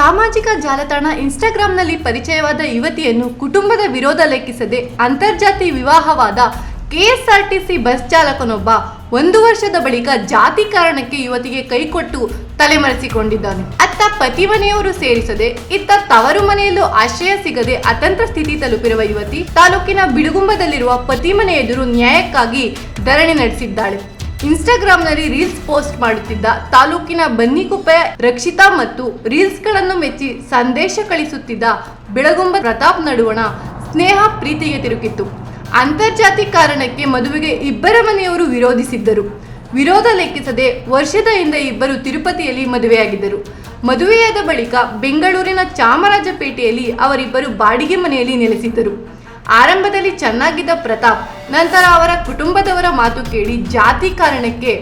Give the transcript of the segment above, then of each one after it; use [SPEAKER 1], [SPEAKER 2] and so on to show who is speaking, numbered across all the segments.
[SPEAKER 1] ಸಾಮಾಜಿಕ ಜಾಲತಾಣ ಇನ್ಸ್ಟಾಗ್ರಾಂನಲ್ಲಿ ಪರಿಚಯವಾದ ಯುವತಿಯನ್ನು ಕುಟುಂಬದ ವಿರೋಧ ಲೆಕ್ಕಿಸದೆ ಅಂತರ್ಜಾತಿ ವಿವಾಹವಾದ ಕೆಎಸ್ಆರ್ಟಿಸಿ ಬಸ್ ಚಾಲಕನೊಬ್ಬ ಒಂದು ವರ್ಷದ ಬಳಿಕ ಜಾತಿ ಕಾರಣಕ್ಕೆ ಯುವತಿಗೆ ಕೈಕೊಟ್ಟು ತಲೆಮರೆಸಿಕೊಂಡಿದ್ದಾನೆ. ಅತ್ತ ಪತಿ ಮನೆಯವರು ಸೇರಿಸದೆ ಇತ್ತ ತವರು ಮನೆಯಲ್ಲೂ ಆಶ್ರಯ ಸಿಗದೆ ಅತಂತ್ರ ಸ್ಥಿತಿ ತಲುಪಿರುವ ಯುವತಿ ತಾಲೂಕಿನ ಬಿಡುಗುಂಬದಲ್ಲಿರುವ ಪತಿ ಮನೆ ಎದುರು ನ್ಯಾಯಕ್ಕಾಗಿ ಧರಣಿ ನಡೆಸಿದ್ದಾಳೆ. ಇನ್ಸ್ಟಾಗ್ರಾಂನಲ್ಲಿ ರೀಲ್ಸ್ ಪೋಸ್ಟ್ ಮಾಡುತ್ತಿದ್ದ ತಾಲೂಕಿನ ಬನ್ನಿಕುಪ್ಪೆ, ರಕ್ಷಿತಾ ಮತ್ತು ರೀಲ್ಸ್ಗಳನ್ನು ಮೆಚ್ಚಿ ಸಂದೇಶ ಕಳಿಸುತ್ತಿದ್ದ ಬೆಳಗುಂಬ ಪ್ರತಾಪ್ ನಡುವಣ ಸ್ನೇಹ ಪ್ರೀತಿಗೆ ತಿರುಗಿತ್ತು. ಅಂತರ್ಜಾತಿ ಕಾರಣಕ್ಕೆ ಮದುವೆಗೆ ಇಬ್ಬರ ಮನೆಯವರು ವಿರೋಧಿಸಿದ್ದರು. ವಿರೋಧ ಲೆಕ್ಕಿಸದೆ ವರ್ಷದ ಹಿಂದೆ ಇಬ್ಬರು ತಿರುಪತಿಯಲ್ಲಿ ಮದುವೆಯಾಗಿದ್ದರು. ಮದುವೆಯಾದ ಬಳಿಕ ಬೆಂಗಳೂರಿನ ಚಾಮರಾಜಪೇಟೆಯಲ್ಲಿ ಅವರಿಬ್ಬರು ಬಾಡಿಗೆ ಮನೆಯಲ್ಲಿ ನೆಲೆಸಿದ್ದರು. ಆರಂಭದಲ್ಲಿ ಚೆನ್ನಾಗಿದ್ದ ಪ್ರತಾಪ್, ನಂತರ ಅವರ ಕುಟುಂಬದವರ ಮಾತು ಕೇಳಿ ಜಾತಿ ಕಾರಣಕ್ಕೆ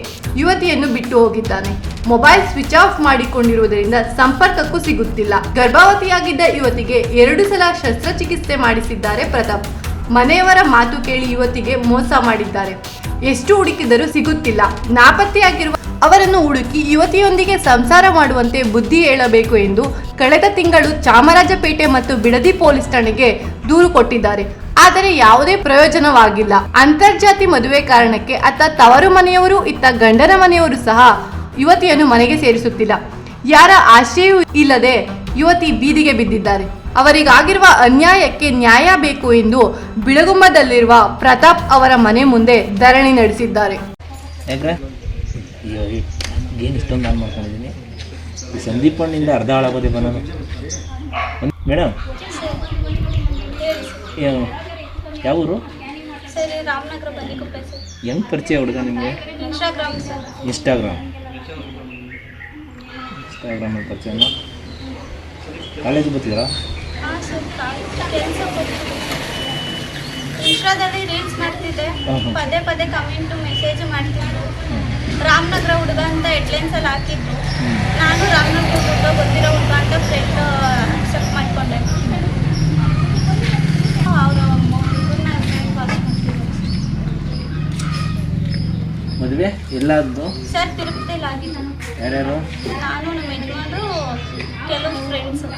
[SPEAKER 1] ಯುವತಿಯನ್ನು ಬಿಟ್ಟು ಹೋಗಿದ್ದಾನೆ. ಮೊಬೈಲ್ ಸ್ವಿಚ್ ಆಫ್ ಮಾಡಿಕೊಂಡಿರುವುದರಿಂದ ಸಂಪರ್ಕಕ್ಕೂ ಸಿಗುತ್ತಿಲ್ಲ. ಗರ್ಭಾವತಿಯಾಗಿದ್ದ ಯುವತಿಗೆ ಎರಡು ಸಲ ಶಸ್ತ್ರಚಿಕಿತ್ಸೆ ಮಾಡಿಸಿದ್ದಾರೆ ಪ್ರತಾಪ್. ಮನೆಯವರ ಮಾತು ಕೇಳಿ ಯುವತಿಗೆ ಮೋಸ ಮಾಡಿದ್ದಾರೆ. ಎಷ್ಟು ಹುಡುಕಿದರೂ ಸಿಗುತ್ತಿಲ್ಲ. ನಾಪತ್ತೆಯಾಗಿರುವ ಅವರನ್ನು ಹುಡುಕಿ ಯುವತಿಯೊಂದಿಗೆ ಸಂಸಾರ ಮಾಡುವಂತೆ ಬುದ್ಧಿ ಹೇಳಬೇಕು ಎಂದು ಕಳೆದ ತಿಂಗಳು ಚಾಮರಾಜಪೇಟೆ ಮತ್ತು ಬಿಡದಿ ಪೊಲೀಸ್ ಠಾಣೆಗೆ ದೂರು ಕೊಟ್ಟಿದ್ದಾರೆ. ಆದರೆ ಯಾವುದೇ ಪ್ರಯೋಜನವಾಗಿಲ್ಲ. ಅಂತರ್ಜಾತಿ ಮದುವೆ ಕಾರಣಕ್ಕೆ ಅತ್ತ ತವರು ಮನೆಯವರು, ಇತ್ತ ಗಂಡನ ಮನೆಯವರು ಸಹ ಯುವತಿಯನ್ನು ಮನೆಗೆ ಸೇರಿಸುತ್ತಿಲ್ಲ. ಯಾರ ಆಶಯವೂ ಇಲ್ಲದೆ ಯುವತಿ ಬೀದಿಗೆ ಬಿದ್ದಿದ್ದಾರೆ. ಅವರಿಗಾಗಿರುವ ಅನ್ಯಾಯಕ್ಕೆ ನ್ಯಾಯ ಬೇಕು ಎಂದು ಬಿಳಗುಂಬದಲ್ಲಿರುವ ಪ್ರತಾಪ್ ಅವರ ಮನೆ ಮುಂದೆ ಧರಣಿ ನಡೆಸಿದ್ದಾರೆ.
[SPEAKER 2] ಅರ್ಧ ಮೇಡಮ್ ಯಾವ ಊರು
[SPEAKER 3] ಸರ್ ರಾಮನಗರ ಬನ್ನಿಕೊಪ್ಪೆ ಸರ್.
[SPEAKER 2] ಹೆಂಗೆ ಪರಿಚಯ ಹುಡುಗ ನಿಮಗೆ?
[SPEAKER 3] Instagram sir.
[SPEAKER 2] ಇನ್ಸ್ಟಾಗ್ರಾಮ್ ಇನ್ಸ್ಟಾಗ್ರಾಮಲ್ಲಿ ಪರಿಚಯ ಕಾಲೇಜಿಗೆ ಬರ್ತಿದ್ದೀರಾ?
[SPEAKER 3] ಹಾಂ ಸರ್ ಕೆಲಸ ಇನ್ಸ್ಟಾದಲ್ಲಿ ರೀಲ್ಸ್ ಮಾಡ್ತಿದ್ದೆ. ಪದೇ ಪದೇ ಕಮೆಂಟು ಮೆಸೇಜ್ ಮಾಡ್ತಿದ್ರು ರಾಮನಗರ ಹುಡುಗ ಅಂತ ಹೆಡ್ಲೈನ್ಸ್ ಅಲ್ಲಿ ಹಾಕಿದ್ರು. ನಾನು ರಾಮನಗರ ಹುಡುಗ ಗೊತ್ತಿರೋ ಹುಡುಗ ಅಂತ ಫ್ರೆಂಡ್
[SPEAKER 2] ಮದುವೆ ಎಲ್ಲಾದ್ದು
[SPEAKER 3] ಸರ್ ತಿರುಪತಿಲಿ ಆಗಿದ್ದು
[SPEAKER 2] ಯಾರ್ಯಾರು?
[SPEAKER 3] ನಾನು ನಮ್ಮ ಯಜಮಾನರು ಕೆಲವು ಫ್ರೆಂಡ್ಸು